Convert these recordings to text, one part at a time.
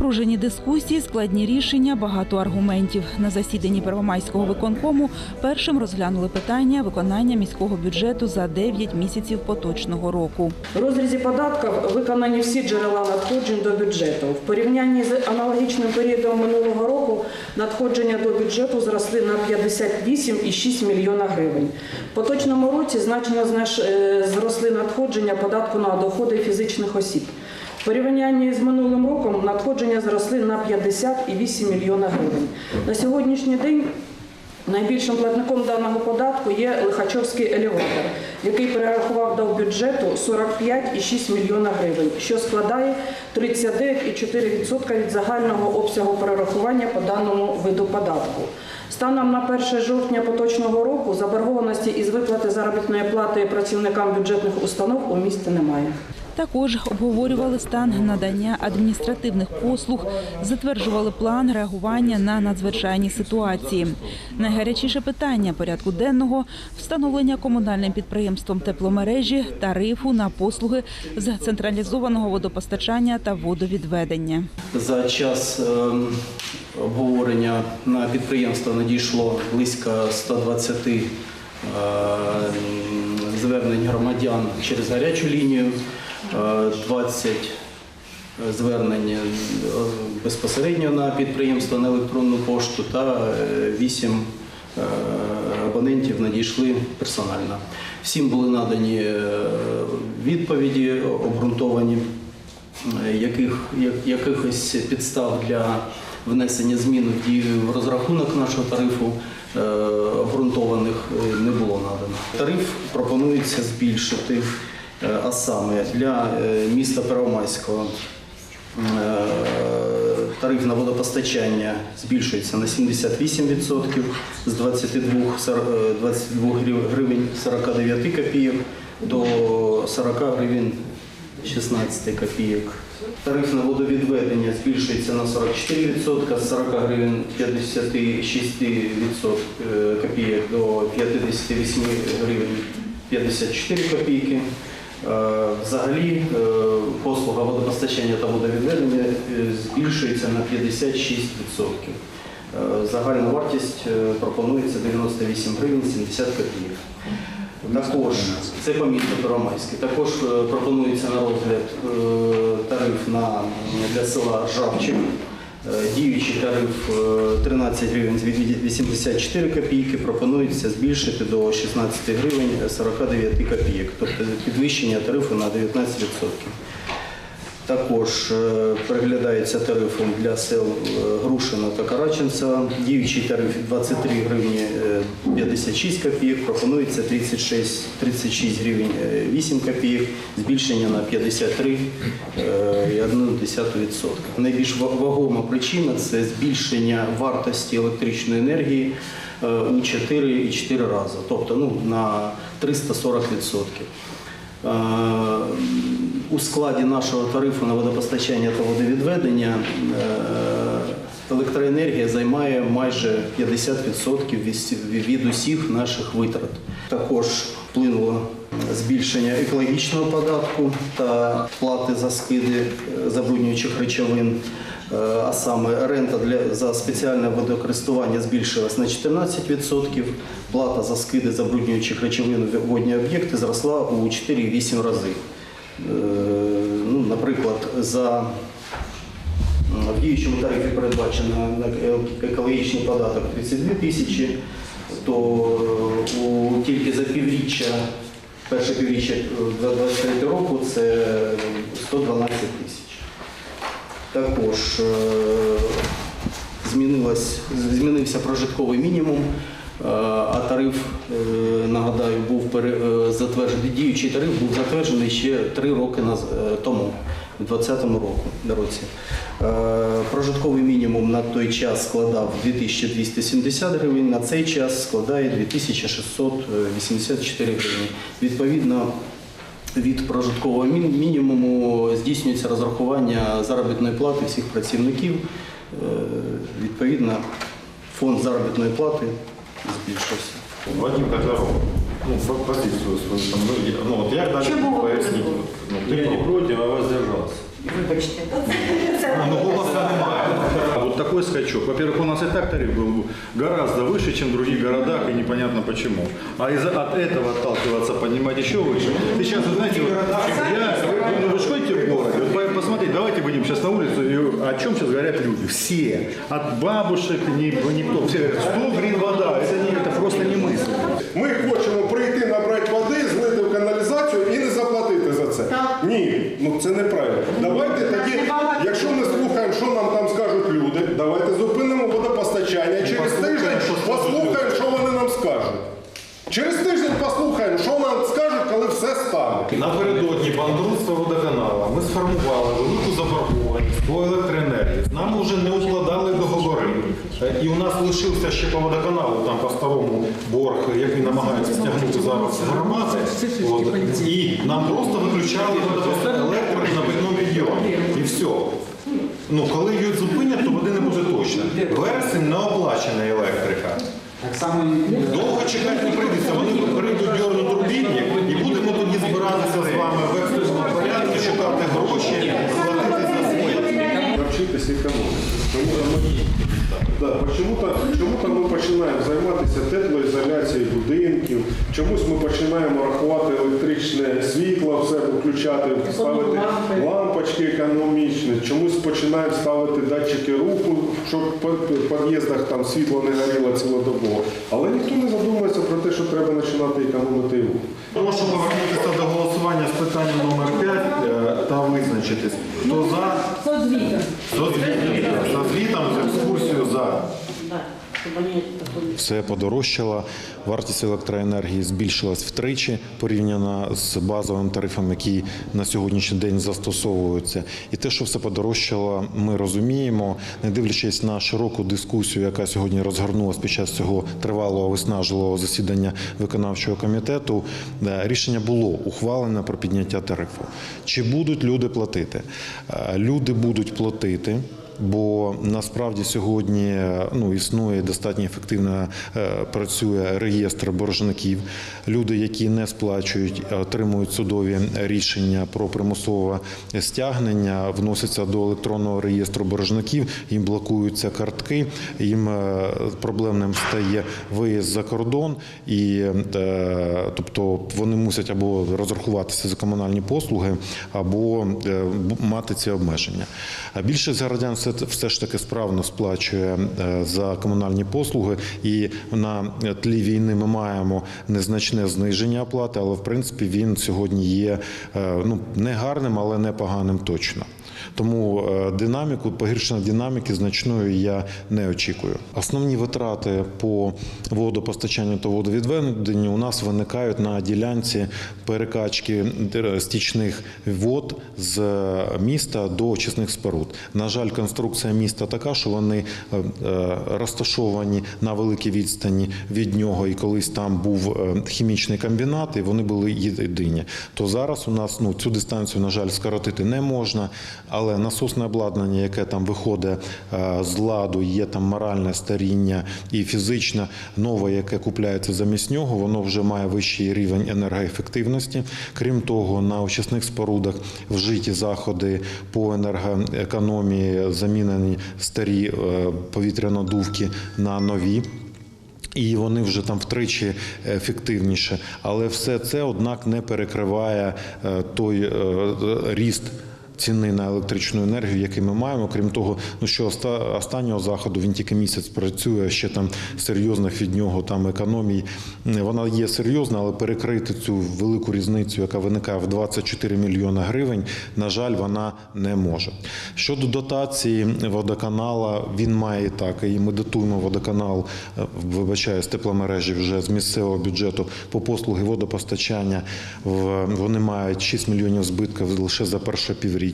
Напружені дискусії, складні рішення, багато аргументів. На засіданні Первомайського виконкому першим розглянули питання виконання міського бюджету за 9 місяців поточного року. В розрізі податків виконані всі джерела надходжень до бюджету. В порівнянні з аналогічним періодом минулого року надходження до бюджету зросли на 58,6 мільйона гривень. В поточному році значно е, зросли надходження податку на доходи фізичних осіб. Порівнянні з минулим роком надходження зросли на 50,8 мільйона гривень. На сьогоднішній день Найбільшим платником даного податку є Лихачовський елеватор, який перерахував до бюджету 45,6 мільйона гривень, що складає 39,4% від загального обсягу перерахування по даному виду податку. Станом на 1 жовтня поточного року заборгованості із виплати заробітної плати працівникам бюджетних установ у місті немає. Також обговорювали стан надання адміністративних послуг, затверджували план реагування на надзвичайні ситуації. Найгарячіше питання порядку денного встановлення комунальним підприємством тепломережі тарифу на послуги з централізованого водопостачання та водовідведення. За час ем, обговорення на підприємство надійшло близько 120 е, звернень громадян через гарячу лінію, 20 звернень е, безпосередньо на підприємство на електронну пошту та 8 абонентів надійшли персонально. Всім були надані е, відповіді обґрунтовані е, яких, якихось підстав для внесення змін в дію в розрахунок нашого тарифу е, обґрунтованих е, не було надано. Тариф пропонується збільшити, е, а саме для е, міста Первомайського е, тариф на водопостачання збільшується на 78% з 22, е, 22 гривень 49 копійок до 40 гривень 16 копійок. Тариф на водовідведення збільшується на 44% з 40 гривень 56 е, копійок до 58 гривень 54 копійки. Е, Взагалі е, послуга водопостачання та водовідведення е, збільшується на 56%. Е, Загальна вартість пропонується 98 гривень 70 копійок. Також це по місту Первомайське. Також пропонується на розгляд тариф на для села Жавчик. Е, Діючий тариф е, 13 гривень 84 копійки пропонується збільшити до 16 гривень 49 копійок, тобто підвищення тарифу на 19%. Також е, переглядається тарифом для сел е, Грушина та Караченцева. Діючий тариф 23 гривні е, 56 копійок, пропонується 36, 36 гривень е, 8 копійок, збільшення на 53,1%. Найбільш вагома причина це збільшення вартості електричної енергії е, у 4,4 рази, тобто ну, на 340%. У складі нашого тарифу на водопостачання та водовідведення е, електроенергія займає майже 50% від усіх наших витрат. Також вплинуло збільшення екологічного податку та плати за скиди е, забруднюючих речовин. Е, А саме рента для за спеціальне водокористування збільшилась на 14%, плата за скиди забруднюючих речовин в водні об'єкти зросла у 4,8 рази. Е, Ну, наприклад, за в діючому тарифі передбачено екологічний податок 32 тисячі, то у, тільки за півріччя, перше півріччя 2023 року це 112 тисяч. Також е, змінився прожитковий мінімум, е, а тариф, е, нагадаю, був затверджений, діючий тариф був затверджений ще три роки тому, у 2020 року, році. Прожитковий мінімум на той час складав 2270 гривень, на цей час складає 2684 гривні. Відповідно, від прожиткового мінімуму здійснюється розрахування заробітної плати всіх працівників. Е, Відповідно, фонд заробітної плати збільшився. Вадим Котляров. Ну, по- позицию свою там, ну, ну, вот як далі поясніть? Ну, Я не против, а воздержался. Вибачте. Ну, голос не такой скачок? Во-первых, у нас и так тариф был гораздо выше, чем в других городах, и непонятно почему. А из от этого отталкиваться, поднимать еще выше. Ты сейчас, вы знаете, вот, я, ну, вы же ходите в городе, вот по- посмотрите, давайте выйдем сейчас на улицу, и о чем сейчас говорят люди? Все. От бабушек, ни, никто. Все говорят, 100 гривен вода, это, не, это просто не мысль. Ми хочемо прийти, набрати води, злити в каналізацію і не заплатити за це. Ні, ну це неправильно. Давайте тоді, давайте зупинимо водопостачання. Через тиждень послухаємо, що вони нам скажуть. Через тиждень послухаємо, що нам скажуть, коли все стане. Напередодні банкрутства водоканала ми сформували велику заборгованість по електроенергії. З нами вже не укладали договори. Е, І у нас лишився ще по водоканалу, там по старому борг, який намагаються стягнути зараз громади. От. І нам просто виключали електрику на питному регіоні. І все. Ну, коли її зупинять, то води не буде точно. Вересень не оплачена електрика. Довго чекати не прийдеться. Вони прийдуть дьорнуть рубільник і будемо тоді збиратися з вами в екстреному порядку, шукати гроші, платити за своє. навчитися економіки. Да, Чому-то чому-то ми починаємо займатися теплоізоляцією будинків, чомусь ми починаємо рахувати електричне світло все включати, ставити лампи. лампочки економічні, чомусь починаємо ставити датчики руху, щоб в під'їздах там світло не горіло цілодобово. Але ніхто не задумується про те, що треба починати економити рух. Прошу повернутися до голосування з питанням номер 5 та визначитись. Хто за? Со звітом. За. За звітом, з екскурсією за. Да, щоб вони таку Все подорожчало, вартість електроенергії збільшилась втричі порівняно з базовим тарифом, який на сьогоднішній день застосовується. І те, що все подорожчало, ми розуміємо, не дивлячись на широку дискусію, яка сьогодні розгорнулася під час цього тривалого виснажливого засідання виконавчого комітету. е, Рішення було ухвалене про підняття тарифу. Чи будуть люди платити? Е, Люди будуть платити. Бо насправді сьогодні е, ну, існує достатньо ефективно е, працює реєстр боржників. Люди, які не сплачують, отримують судові рішення про примусове стягнення, вносяться до електронного реєстру боржників, їм блокуються картки, їм е, проблемним стає виїзд за кордон, і е, тобто вони мусять або розрахуватися за комунальні послуги, або е, мати ці обмеження. А більшість громадян все, все ж таки справно сплачує е, за комунальні послуги, і на тлі війни ми маємо незначне зниження оплати, але в принципі він сьогодні є е, ну не гарним, але не поганим точно. Тому е, динаміку, погіршення динаміки значної я не очікую. Основні витрати по водопостачанню та водовідведенню у нас виникають на ділянці перекачки стічних вод з е, міста до очисних споруд. На жаль, конструкція міста така, що вони е, розташовані на великій відстані від нього, і колись там був хімічний комбінат, і вони були єдині. То зараз у нас ну цю дистанцію, на жаль, скоротити не можна, але насосне обладнання, яке там виходить е, з ладу, є там моральне старіння і фізичне нове, яке купляється замість нього, воно вже має вищий рівень енергоефективності. Крім того, на очисних спорудах вжиті заходи по енергоекономії, замінені старі е, повітрянодувки на нові. І вони вже там втричі ефективніше, але все це однак не перекриває е, той ріст. Ціни на електричну енергію, який ми маємо, крім того, ну що оста- останнього заходу він тільки місяць працює, ще там серйозних від нього там економій. Вона є серйозна, але перекрити цю велику різницю, яка виникає в 24 мільйони гривень, на жаль, вона не може. Щодо дотації водоканала, він має і так, і ми дотуємо водоканал, е, вибачаю, з тепломережі вже з місцевого бюджету по послуги водопостачання. Вони мають 6 мільйонів збитків лише за перше півріччя.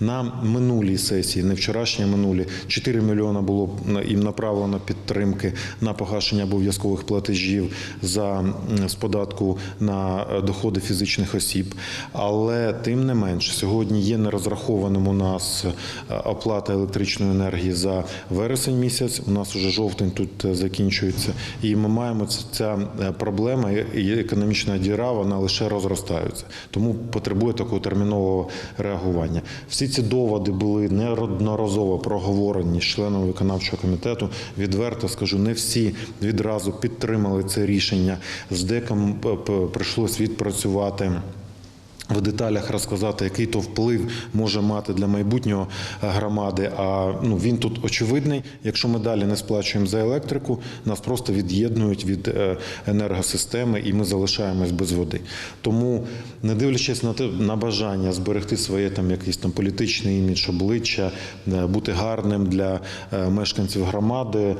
На минулій сесії, не вчорашній, а минулі, 4 мільйони було їм направлено підтримки на погашення обов'язкових платежів за з податку на е, доходи фізичних осіб. Але тим не менш, сьогодні є нерозрахованим у нас е, оплата електричної енергії за вересень місяць. У нас уже жовтень тут е, закінчується, і ми маємо ця проблема і економічна діра, вона лише розростається. Тому потребує такого термінового реагування. Регулювання. Всі ці доводи були неодноразово проговорені з членом виконавчого комітету. Відверто скажу, не всі відразу підтримали це рішення. З деком п- прийшлось відпрацювати. В деталях розказати, який то вплив може мати для майбутнього е, громади. А ну він тут очевидний. Якщо ми далі не сплачуємо за електрику, нас просто від'єднують від е, енергосистеми, і ми залишаємось без води. Тому, не дивлячись на те на бажання зберегти своє там якийсь там політичний імідж обличчя, е, бути гарним для мешканців громади,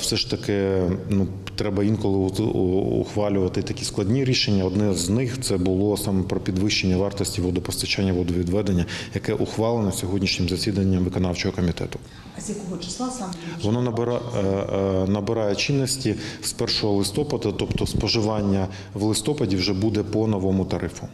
все ж таки ну треба інколи ухвалювати такі складні рішення. Одне з них це було саме про підвищення вартості водопостачання водовідведення, яке ухвалено сьогоднішнім засіданням виконавчого комітету. А з якого числа саме? Воно набира, е, е, набирає чинності з 1 листопада, тобто споживання в листопаді вже буде по новому тарифу.